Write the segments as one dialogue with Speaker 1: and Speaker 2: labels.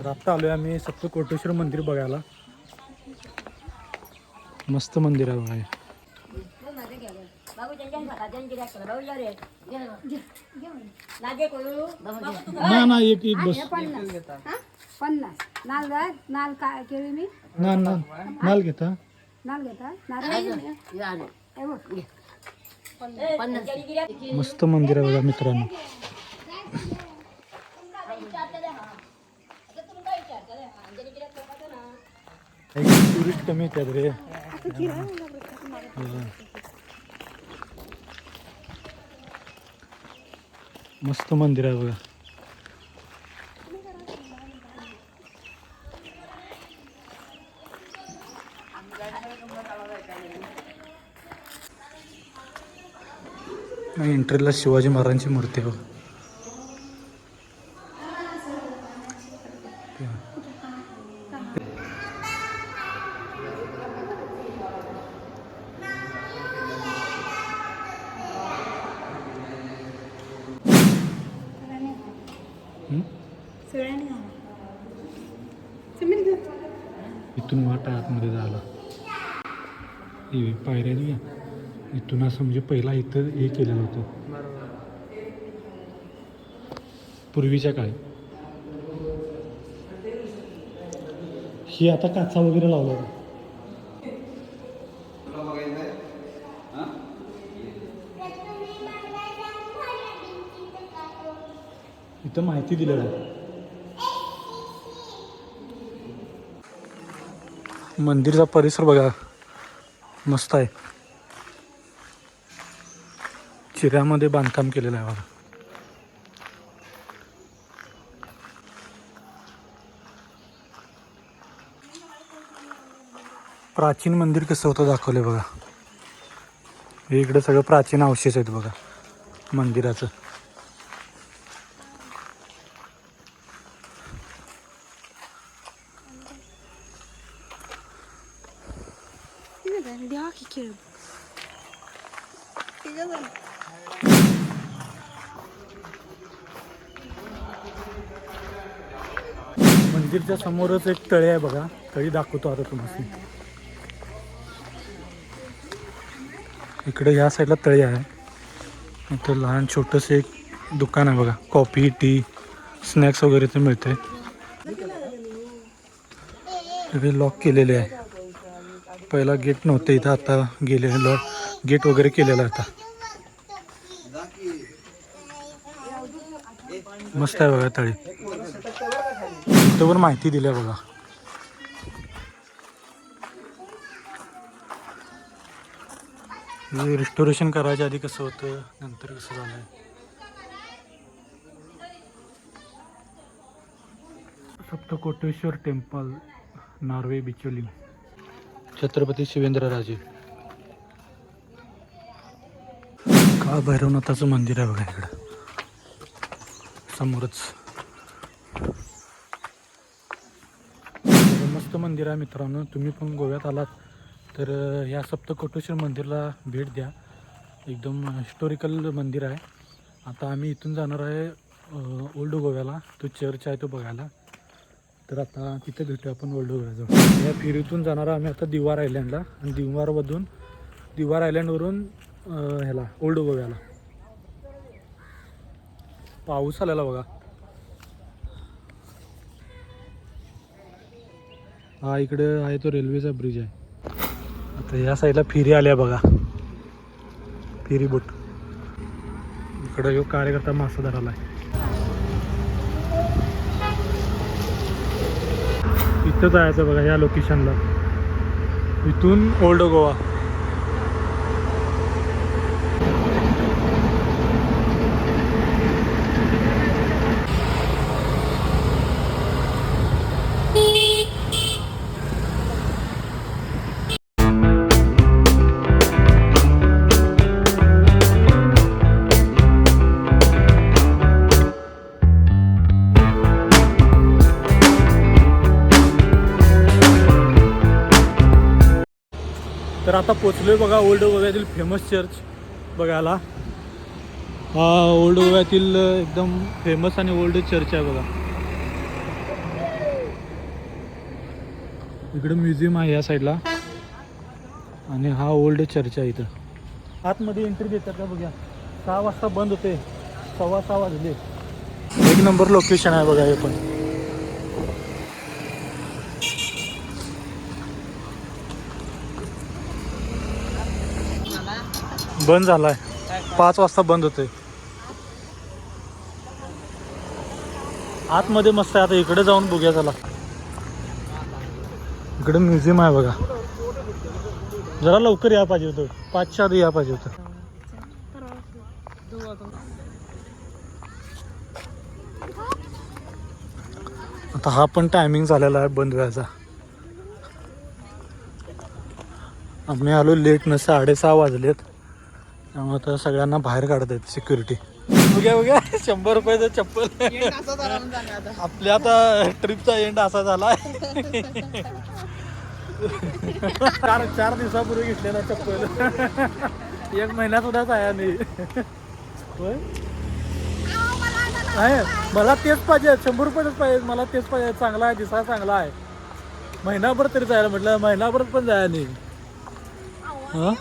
Speaker 1: तर आत्ता आलोय आम्ही सप्त कोटेश्वर मंदिर बघायला मस्त मंदिर आहे बघा हे. ना ना एक एक बस
Speaker 2: हा? पन्नास नाल जाय नाल काय केली मी
Speaker 1: ना ना नाल घेता
Speaker 2: नाल घेता हे बघ.
Speaker 1: मस्त मंदिर आहे बघा मित्रांनो टुरिस्ट कमी येतात रे. मस्त मंदिर आहे बघा. एंट्रीला शिवाजी महाराजांची मूर्ती आहे बघा. इथून वाट आतमध्ये जायला हे पायऱ्या नाही आहे. इथून असं म्हणजे पहिला इथं हे केलेलं होतं. पूर्वीच्या काळी. ही आता काचा वगैरे लावला इथं माहिती दिलेलं आहे. मंदिरचा परिसर बघा. मस्त आहे. चिऱ्यामध्ये बांधकाम केलेलं आहे बघा. प्राचीन मंदिर कसं होतं दाखवलंय बघा. हे इकडे सगळं प्राचीन अवशेष आहेत बघा. मंदिराचं. मंदिरच्या समोरच एक तळे आहे बघा. तळी दाखवतो आता तुम्हाला. इकडे ह्या साईडला तळी आहे. इथं लहान छोटंसं एक दुकान आहे बघा. कॉफी टी स्नॅक्स वगैरे ते मिळते इकडे लॉक केलेले आहे. पहिला गेट नव्हते इथं आता गेले लॉक गेट वगैरे केलेला होता. मस्त आहे बघा तळी. इथं पण माहिती दिल्या बघा. रिस्टोरेशन करायच्या आधी कसं होतं नंतर कसं झालंय. सप्तकोटेश्वर टेम्पल नॉर्वे बिचोली. छत्रपती शिवेंद्रराजे. हा भैरवनाथाचं मंदिर आहे बघा इकडं. समोरच. मस्त मंदिर आहे मित्रांनो. तुम्ही पण गोव्यात आलात तर या ह्या सप्तकोटेश्वर मंदिरला भेट द्या. एकदम हिस्टोरिकल मंदिर आहे. आता आम्ही इथून जाणार आहे ओल्ड गोव्याला. तो चर्च आहे तो बघायला. तर आता तिथे भेटू आपण ओल्ड गोव्याजवळ. या फेरीतून जाणार आम्ही आता दिवार आयलँडला. आणि दिवारमधून दिवार आयलँडवरून ह्याला ओल्ड गोव्याला पाऊस आलेला बघा. हा इकडे आहे तो रेल्वेचा ब्रिज आहे. आता या साईडला फिरी आल्या बघा. Ferry boat. इकडं ह्यो कार्यकर्ता मासा धराला आहे. इथं जायचं बघा या लोकेशनला इथून ओल्ड गोवा. तर आता पोचलोय बघा ओल्ड गोव्यातील फेमस चर्च बघायला. हा ओल्ड गोव्यातील एकदम फेमस आणि ओल्ड चर्च आहे बघा. इकडे म्युझियम आहे या साईडला आणि हा ओल्ड चर्च आहे इथं. आतमध्ये एंट्री देतात का बघा सहा वाजता बंद होते. सव्वा सहा वाजले. एक नंबर लोकेशन आहे बघा हे पण. बंद झालाय. पाच वाजता बंद होतोय. आतमध्ये मस्त आहे आता इकडे जाऊन बघूया चला. इकडे म्युझियम आहे बघा. जरा लवकर या पाहिजे होतं. पाचच्या आधी या पाहिजे होतं. आता हा पण टायमिंग झालेला आहे बंद व्हायचा. आम्ही आलो लेट न साडेसहा वाजलेत. त्यामुळे आता सगळ्यांना बाहेर काढत आहेत सिक्युरिटी बघ्या बघ्या शंभर रुपयाचं चप्पल. आपल्या आता ट्रिपचा एंड असा झाला. चार चार दिवसापूर्वी घेतलेला चप्पल. एक महिना सुद्धा आहे नाही होय? आहे. मला तेच पाहिजे. शंभर रुपयाच पाहिजे. मला तेच पाहिजे. चांगला आहे दिसा चांगला आहे. महिनाभर तरी जायला म्हटलं महिनाभर पण जायला नाही. हं?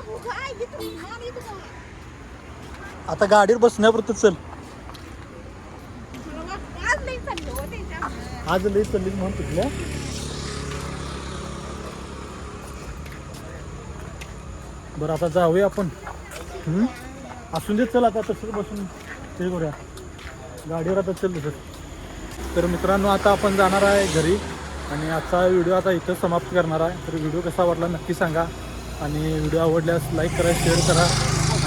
Speaker 1: आता गाडीवर बसण्यापुरतं चल. आज लई चालली म्हणून तुझ्या? बरं आता जाऊया आपण. असून दे चल आता तसंच बसून. ते करूया. गाडीवर आता चल तसं तर मित्रांनो आता आपण जाणार आहे घरी. आणि आजचा व्हिडिओ आता इथं समाप्त करणार आहे. तर व्हिडिओ कसा वाटला नक्की सांगा. आणि व्हिडिओ आवडल्यास लाईक करा शेअर करा.